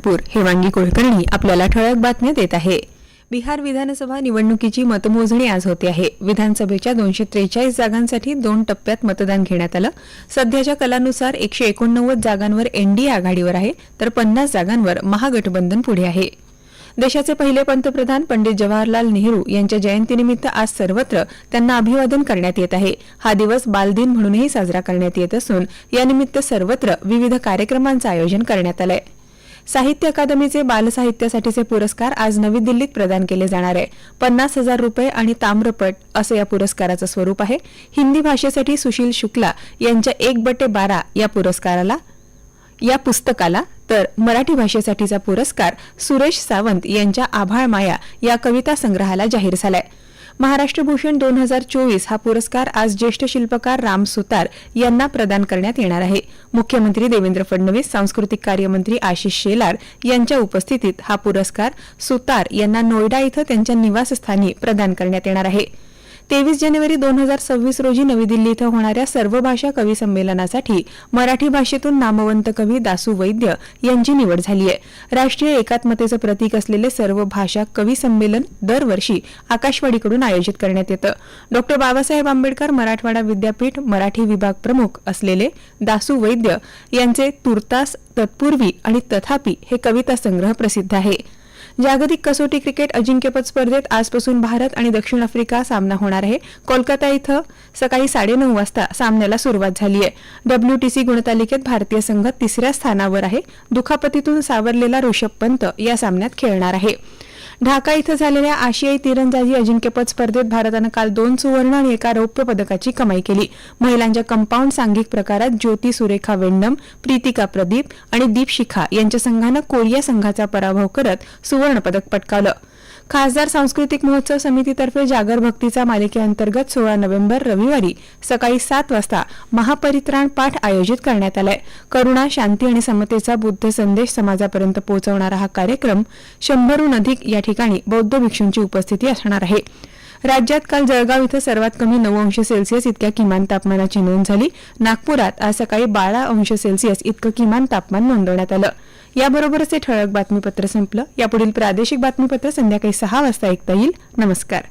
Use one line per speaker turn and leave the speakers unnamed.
नागपूर हेमांगी कुलकर्णी आपल्याला ठळक बातम्या देत आहे. बिहार विधानसभा निवडणुकीची मतमोजणी आज होते आहे. विधानसभेच्या दोनशे त्रेचाळीस जागांसाठी दोन टप्प्यात मतदान घेण्यात आलं. सध्याच्या कलानुसार एकशे एकोणनव्वद जागांवर एनडीए आघाडीवर आहे तर पन्नास जागांवर महागठबंधन पुढे आहे. देशाचे पहिले पंतप्रधान पंडित जवाहरलाल नेहरू यांच्या जयंतीनिमित्त आज सर्वत्र त्यांना अभिवादन करण्यात येत आहे. हा दिवस बालदिन म्हणूनही साजरा करण्यात येत असून यानिमित्त सर्वत्र विविध कार्यक्रमांचं आयोजन करण्यात आलंय. साहित्य अकादमीचे बालसाहित्यासाठीचे पुरस्कार आज नवी दिल्लीत प्रदान केले जाणार आहे. पन्नास हजार रुपये आणि ताम्रपट असं या पुरस्काराचं स्वरूप आहे. हिंदी भाषेसाठी सुशील शुक्ला यांच्या एक बटे बारा या पुरस्काराला या पुस्तकाला तर मराठी भाषेसाठीचा पुरस्कार सुरेश सावंत यांच्या आभाळ माया या कविता संग्रहाला जाहीर झालाय. भूषण दोन हजार चोवीस हा पुरस्कार आज ज्येष्ठ शिल्पकार राम सुतार यांना प्रदान करण्यात येणार आहे. मुख्यमंत्री देवेंद्र फडणवीस सांस्कृतिक कार्यमंत्री आशिष शेलार यांच्या उपस्थितीत हा पुरस्कार सुतार यांना नोएडा इथं त्यांच्या निवासस्थानी प्रदान करण्यात येणार आहे. तेवीस जानेवारी दोन हजार सव्वीस रोजी नवी दिल्ली इथं होणाऱ्या सर्व भाषा कवी संमेलनासाठी मराठी भाषेतून नामवंत कवी दासू वैद्य यांची निवड झाली आहे. राष्ट्रीय एकात्मतेचं प्रतीक असलेले सर्व भाषा कवी संमेलन दरवर्षी आकाशवाणीकडून आयोजित करण्यात येतं. डॉक्टर बाबासाहेब आंबेडकर मराठवाडा विद्यापीठ मराठी विभाग प्रमुख असलेले दासू वैद्य यांचे तुर्तास तत्पूर्वी आणि तथापि हे कविता संग्रह प्रसिद्ध आहे. जागतिक कसोटी क्रिकेट अजिंक्यपद स्पर्धेत आजपासून भारत आणि दक्षिण आफ्रिका सामना होणार आहे. कोलकाता इथं सकाळी साडेनऊ वाजता सामन्याला सुरुवात झाली आहे डब्ल्यूटीसी गुणतालिकेत भारतीय संघ तिसऱ्या स्थानावर आहे. दुखापतीतून सावरलेला ऋषभ पंत या सामन्यात खेळणार आहे. ढाका इथं झालेल्या आशियाई तिरंदाजी अजिंक्यपद स्पर्धेत भारतानं काल दोन सुवर्ण आणि एका रौप्य पदकाची कमाई केली. महिलांच्या कंपाऊंड सांघिक प्रकारात ज्योती सुरेखा वेंडम प्रीतिका प्रदीप आणि दीपशिखा यांच्या संघानं कोरिया संघाचा पराभव करत सुवर्णपदक पटकावलं. खासदार सांस्कृतिक महोत्सव समितीतर्फे जागर भक्तीचा मालिकेअंतर्गत सोळा नोव्हेंबर रविवारी सकाळी सात वाजता महापरित्राण पाठ आयोजित करण्यात आलाय. करुणा शांती आणि समतेचा बुद्ध संदेश समाजापर्यंत पोहोचवणारा हा कार्यक्रम शंभरहून अधिक या ठिकाणी बौद्ध भिक्षूंची उपस्थिती असणार आहे. राज्यात काल जळगाव इथं सर्वात कमी नऊ अंश सेल्सिअस इतक्या किमान तापमानाची नोंद झाली. नागपुरात आज सकाळी बारा अंश सेल्सिअस इतकं किमान तापमान नोंदवण्यात आलं. याबरोबरच हे ठळक बातमीपत्र संपलं. यापुढील प्रादेशिक बातमीपत्र संध्याकाळी सहा वाजता ऐकता येईल. नमस्कार.